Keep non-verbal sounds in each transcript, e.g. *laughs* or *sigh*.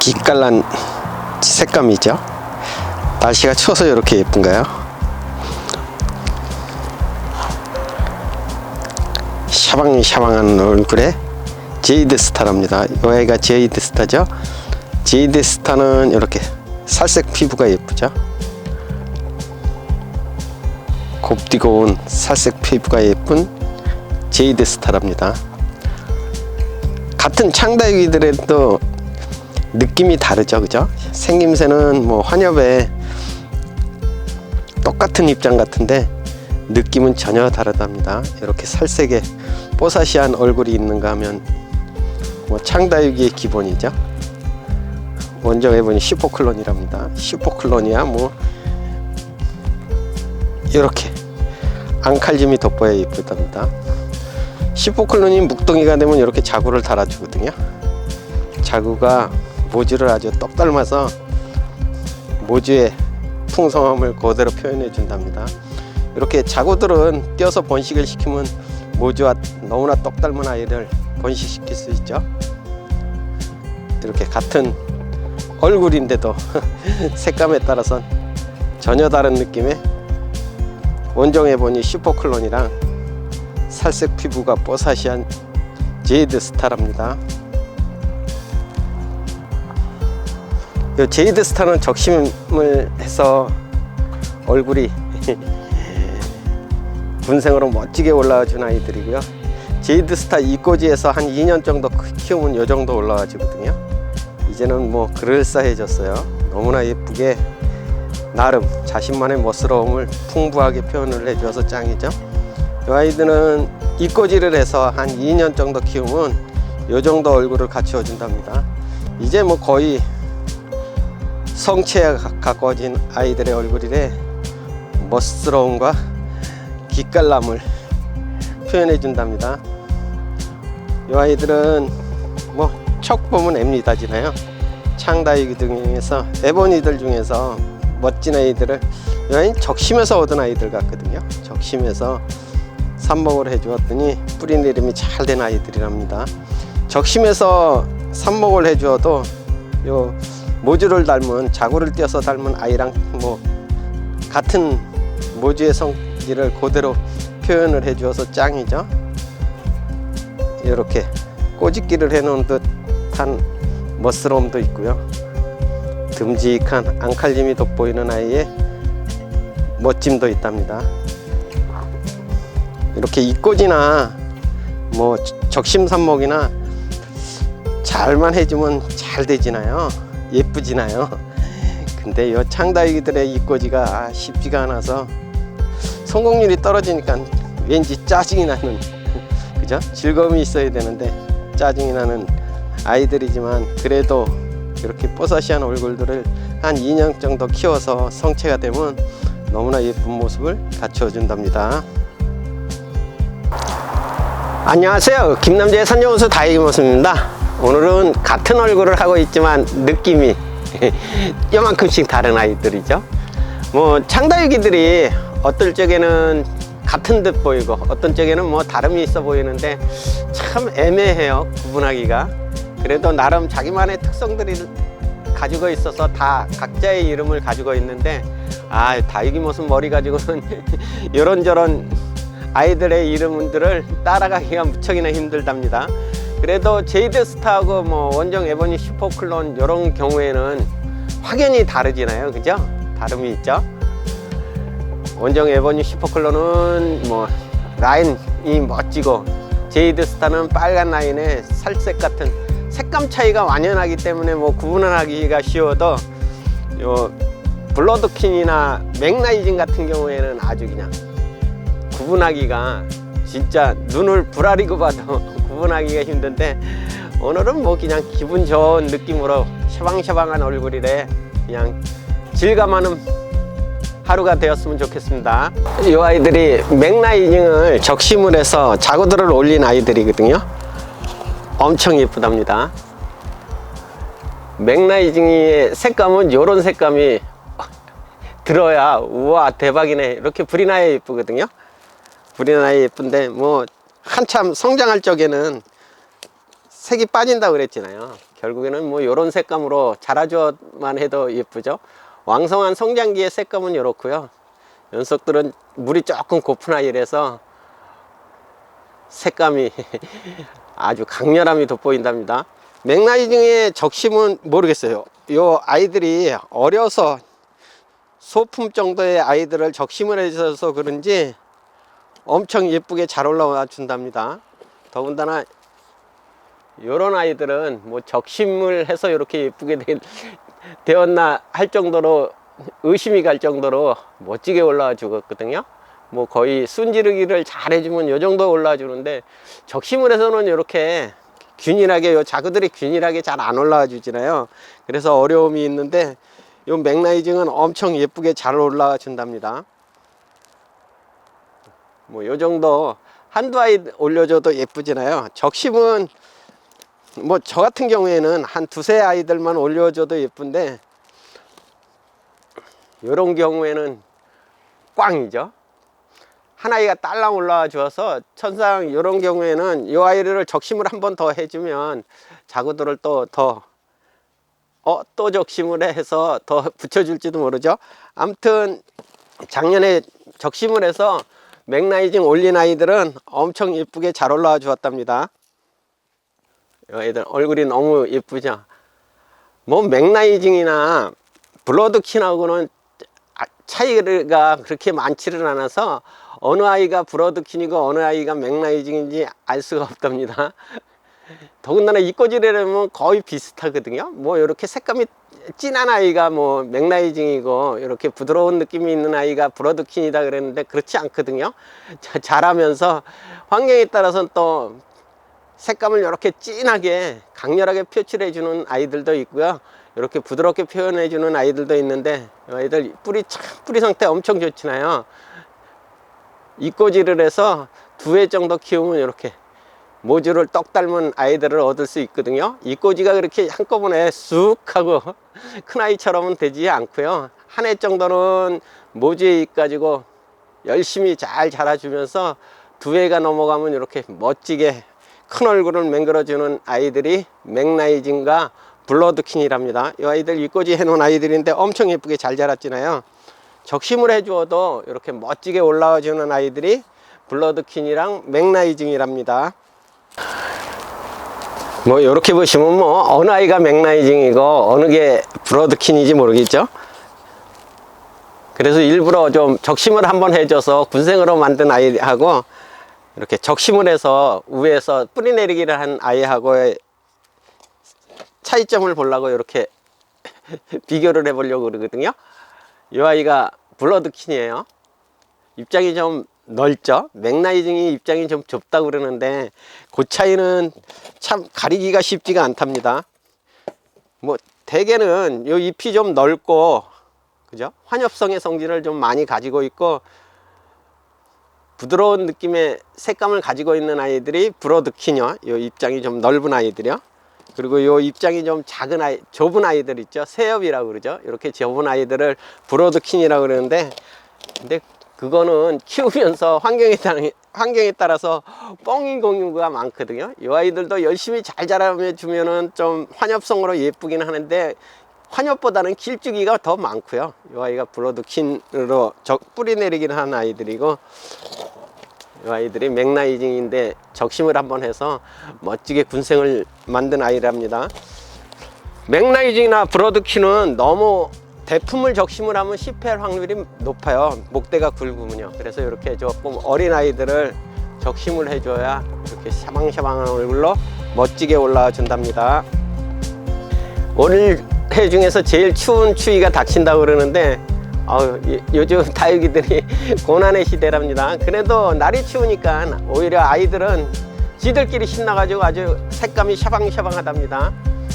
기깔난 색감이죠. 날씨가 추워서 이렇게 예쁜가요? 샤방샤방한 얼굴에 제이드 스타랍니다. 이 아이가 제이드 스타죠. 제이드 스타는 이렇게 살색 피부가 예쁘죠. 곱디고 온 살색 피부가 예쁜 제이드 스타랍니다. 같은 창다육이들에도 느낌이 다르죠, 그죠? 생김새는 뭐 환엽에 똑같은 입장 같은데 느낌은 전혀 다르답니다. 이렇게 살색에 뽀사시한 얼굴이 있는가 하면 뭐 창다육이의 기본이죠. 원정해 보니 슈퍼클론이랍니다. 슈퍼클론이야 뭐 이렇게 앙칼짐이 돋보여 예쁘답니다. 슈퍼클론이 묵동이가 되면 이렇게 자구를 달아주거든요. 자구가 모주를 아주 똑 닮아서 모주의 풍성함을 그대로 표현해 준답니다. 이렇게 자구들은 띄어서 번식을 시키면 모주와 너무나 똑 닮은 아이를 번식시킬 수 있죠. 이렇게 같은 얼굴인데도 *laughs* 색감에 따라서 전혀 다른 느낌의 원정해 보니 슈퍼클론이랑 살색 피부가 뽀사시한 제이드 스타랍니다. 제이드 스타는 적심을 해서 얼굴이 *laughs* 군생으로 멋지게 올라와준 아이들이고요. 제이드 스타 이꼬지에서 한 2년 정도 키우면 이 정도 올라와지거든요. 이제는 뭐 그럴싸해졌어요. 너무나 예쁘게 나름 자신만의 멋스러움을 풍부하게 표현을 해줘서 짱이죠. 이 아이들은 이꼬지를 해서 한 2년 정도 키우면 이 정도 얼굴을 갖추어 준답니다. 이제 뭐 거의 성체에 가- 가까워진 아이들의 얼굴이래 멋스러움과 기깔남을 표현해 준답니다. 이 아이들은 뭐 척 보면 앱니다지나요. 창다이기 중에서 에보니들 중에서 멋진 아이들을 이 아이는 적심에서 얻은 아이들 같거든요. 적심에서 삽목을 해주었더니 뿌리 내림이 잘 된 아이들이랍니다. 적심에서 삽목을 해주어도 요 모주를 닮은 자구를 띄어서 닮은 아이랑 뭐 같은 모주의 성질을 그대로 표현을 해주어서 짱이죠. 이렇게 꼬집기를 해놓은 듯한 멋스러움도 있고요. 듬직한 앙칼림이 돋보이는 아이의 멋짐도 있답니다. 이렇게 이꼬지나 뭐 적심산목이나 잘만 해주면 잘 되지나요? 예쁘지나요? 근데 이 창다이기들의 이꼬지가 아, 쉽지가 않아서 성공률이 떨어지니까 왠지 짜증이 나는 그죠? 즐거움이 있어야 되는데 짜증이 나는 아이들이지만 그래도 이렇게 뽀사시한 얼굴들을 한 2년 정도 키워서 성체가 되면 너무나 예쁜 모습을 갖추어 준답니다. 안녕하세요. 김남재의 산정호수 다이기 모습입니다. 오늘은 같은 얼굴을 하고 있지만 느낌이 *laughs* 요만큼씩 다른 아이들이죠. 뭐 창다육이들이 어떨 적에는 같은 듯 보이고 어떤 적에는 뭐 다름이 있어 보이는데 참 애매해요. 구분하기가. 그래도 나름 자기만의 특성들이 가지고 있어서 다 각자의 이름을 가지고 있는데 아 다육이 모습 머리 가지고는 *laughs* 이런저런 아이들의 이름들을 따라가기가 무척이나 힘들답니다. 그래도 제이드 스타하고 뭐 원정 에버니 슈퍼클론 이런 경우에는 확연히 다르지나요, 그죠? 다름이 있죠. 원정 에버니 슈퍼클론은 뭐 라인이 멋지고 제이드 스타는 빨간 라인에 살색 같은 색감 차이가 완연하기 때문에 뭐 구분을 하기가 쉬워도 요 블러드킨이나 맥라이징 같은 경우에는 아주 그냥 구분하기가 진짜 눈을 부라리고 봐도 구분하기가 힘든데 오늘은 뭐 그냥 기분 좋은 느낌으로 샤방샤방한 얼굴이래 그냥 질감하는 하루가 되었으면 좋겠습니다. 이 아이들이 맥라이징을 적심을 해서 자구들을 올린 아이들이거든요. 엄청 예쁘답니다. 맥라이징의 색감은 이런 색감이 들어야 우와 대박이네 이렇게 불이 나야 예쁘거든요. 불이 나야 예쁜데 뭐 한참 성장할 적에는 색이 빠진다고 그랬잖아요. 결국에는 뭐 이런 색감으로 자라줘만 해도 예쁘죠. 왕성한 성장기의 색감은 이렇고요. 연속들은 물이 조금 고픈 아이라서 색감이 *laughs* 아주 강렬함이 돋보인답니다. 맥라이징의 적심은 모르겠어요. 요 아이들이 어려서 소품 정도의 아이들을 적심을 해줘서 그런지 엄청 예쁘게 잘 올라와 준답니다. 더군다나 이런 아이들은 뭐 적심을 해서 이렇게 예쁘게 되, 되었나 할 정도로 의심이 갈 정도로 멋지게 올라와 주거든요. 뭐 거의 순지르기를 잘 해주면 요 정도 올라와 주는데 적심을 해서는 이렇게 균일하게 요 자구들이 균일하게 잘 안 올라와 주잖아요. 그래서 어려움이 있는데 요 맥라이징은 엄청 예쁘게 잘 올라와 준답니다. 뭐 요 정도 한두 아이 올려줘도 예쁘잖아요. 적심은 뭐 저 같은 경우에는 한 두세 아이들만 올려줘도 예쁜데 요런 경우에는 꽝이죠. 한 아이가 딸랑 올라와 주어서 천상 요런 경우에는 요 아이를 적심을 한 번 더 해주면 자구들을 또 더 어, 또 적심을 해서 더 붙여줄지도 모르죠. 아무튼 작년에 적심을 해서 맥라이징 올린 아이들은 엄청 예쁘게 잘 올라와 주었답니다. 이 아이들 얼굴이 너무 예쁘죠. 뭐 맥라이징이나 블러드킨하고는 아, 차이가 그렇게 많지를 않아서 어느 아이가 브러드킨이고 어느 아이가 맥라이징인지 알 수가 없답니다. 더군다나 이꼬지레라면 거의 비슷하거든요. 뭐 이렇게 색감이 진한 아이가 뭐 맥라이징이고 이렇게 부드러운 느낌이 있는 아이가 브러드킨이다 그랬는데 그렇지 않거든요. 자, 자라면서 환경에 따라서는 또 색감을 이렇게 진하게 강렬하게 표출해 주는 아이들도 있고요. 이렇게 부드럽게 표현해 주는 아이들도 있는데 이 아이들 뿌리 참 뿌리 상태 엄청 좋잖아요. 이꼬지를 해서 두 해 정도 키우면 이렇게 모주를 떡 닮은 아이들을 얻을 수 있거든요. 이 꼬지가 그렇게 한꺼번에 쑥 하고 *laughs* 큰 아이처럼은 되지 않고요. 한 해 정도는 모주에 잎 가지고 열심히 잘 자라주면서 두 해가 넘어가면 이렇게 멋지게 큰 얼굴을 맹글어주는 아이들이 맥라이징과 블러드킨이랍니다. 이 아이들 이꼬지 해놓은 아이들인데 엄청 예쁘게 잘 자랐잖아요. 적심을 해주어도 이렇게 멋지게 올라와 주는 아이들이 블러드킨이랑 맥라이징이랍니다. 뭐 이렇게 보시면 뭐 어느 아이가 맥라이징이고 어느 게 브러드킨인지 모르겠죠. 그래서 일부러 좀 적심을 한번 해줘서 군생으로 만든 아이하고 이렇게 적심을 해서 위에서 뿌리 내리기를 한 아이하고의 차이점을 보려고 이렇게 *laughs* 비교를 해보려고 그러거든요. 이 아이가 블러드킨이에요. 입장이 좀 넓죠. 맥라이징이 입장이 좀 좁다고 그러는데 그 차이는 참 가리기가 쉽지가 않답니다. 뭐 대개는 요 잎이 좀 넓고 그죠? 환엽성의 성질을 좀 많이 가지고 있고 부드러운 느낌의 색감을 가지고 있는 아이들이 브로드키녀 요 입장이 좀 넓은 아이들이요. 그리고 요 입장이 좀 작은 아이, 좁은 아이들 있죠. 세엽이라고 그러죠. 이렇게 좁은 아이들을 브로드킨이라고 그러는데, 근데 그거는 키우면서 환경에 따라, 환경에 따라서 뻥인 공유가 많거든요. 이 아이들도 열심히 잘 자라주면은 좀 환엽성으로 예쁘긴 하는데, 환엽보다는 길쭉이가 더 많고요. 이 아이가 브로드킨으로 뿌리 내리기를 하는 아이들이고, 이 아이들이 맥라이징인데 적심을 한번 해서 멋지게 군생을 만든 아이랍니다. 맥라이징이나 브로드키는 너무 대품을 적심을 하면 실패할 확률이 높아요. 목대가 굵으면요. 그래서 이렇게 조금 어린 아이들을 적심을 해줘야 이렇게 샤방샤방한 얼굴로 멋지게 올라와 준답니다. 오늘 해 중에서 제일 추운 추위가 닥친다고 그러는데 아유, 요즘 다육이들이 *laughs* 고난의 시대랍니다. 그래도 날이 추우니까 오히려 아이들은 지들끼리 신나가지고 아주 색감이 샤방샤방하답니다.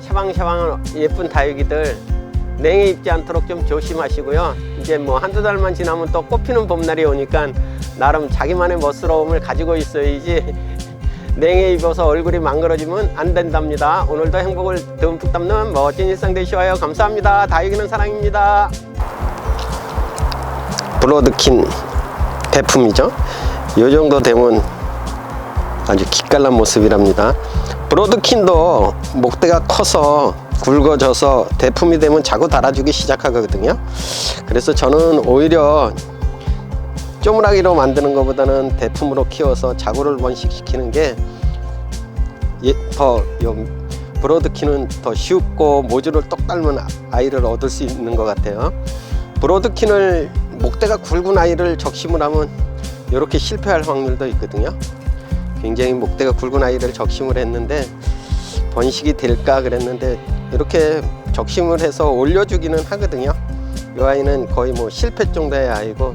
샤방샤방한 예쁜 다육이들 냉해 입지 않도록 좀 조심하시고요. 이제 뭐 한두 달만 지나면 또 꽃피는 봄날이 오니까 나름 자기만의 멋스러움을 가지고 있어야지 *laughs* 냉해 입어서 얼굴이 망가져지면 안 된답니다. 오늘도 행복을 듬뿍 담는 멋진 일상 되시와요. 감사합니다. 다육이는 사랑입니다. 블러드킨 대품이죠. 이 정도 되면 아주 기깔난 모습이랍니다. 브로드킨도 목대가 커서 굵어져서 대품이 되면 자고 달아주기 시작하거든요. 그래서 저는 오히려 쪼무라기로 만드는 것보다는 대품으로 키워서 자구를 번식시키는 게 예, 더 요, 브로드킨은 더 쉽고 모주를 똑 닮은 아이를 얻을 수 있는 것 같아요. 브로드킨을 목대가 굵은 아이를 적심을 하면 이렇게 실패할 확률도 있거든요. 굉장히 목대가 굵은 아이를 적심을 했는데 번식이 될까 그랬는데 이렇게 적심을 해서 올려주기는 하거든요. 이 아이는 거의 뭐 실패 정도의 아이고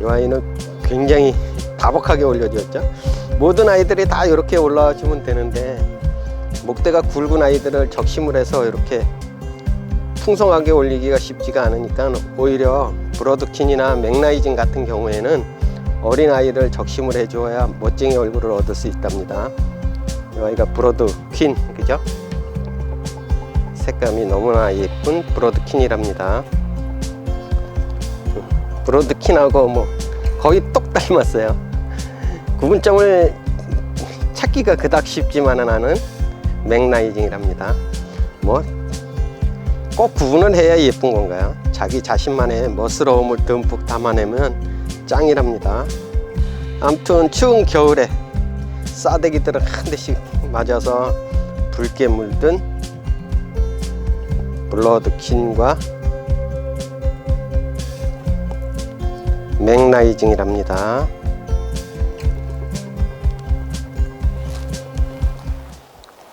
이 아이는 굉장히 다복하게 올려줬죠. 모든 아이들이 다 이렇게 올라와 주면 되는데 목대가 굵은 아이들을 적심을 해서 이렇게 풍성하게 올리기가 쉽지가 않으니까 오히려 브로드킨이나 맥라이징 같은 경우에는 어린 아이를 적심을 해줘야 멋쟁이 얼굴을 얻을 수 있답니다. 이 아이가 브로드 퀸 그죠? 색감이 너무나 예쁜 브로드킨이랍니다. 브로드킨하고 뭐 거의 똑 닮았어요. 구분점을 찾기가 그닥 쉽지만은 않은 맥라이징이랍니다. 뭐 꼭 구분을 해야 예쁜 건가요? 자기 자신만의 멋스러움을 듬뿍 담아내면 짱이랍니다. 아무튼 추운 겨울에 싸대기들을 한 대씩 맞아서 붉게 물든 블러드킨과 맥라이징이랍니다.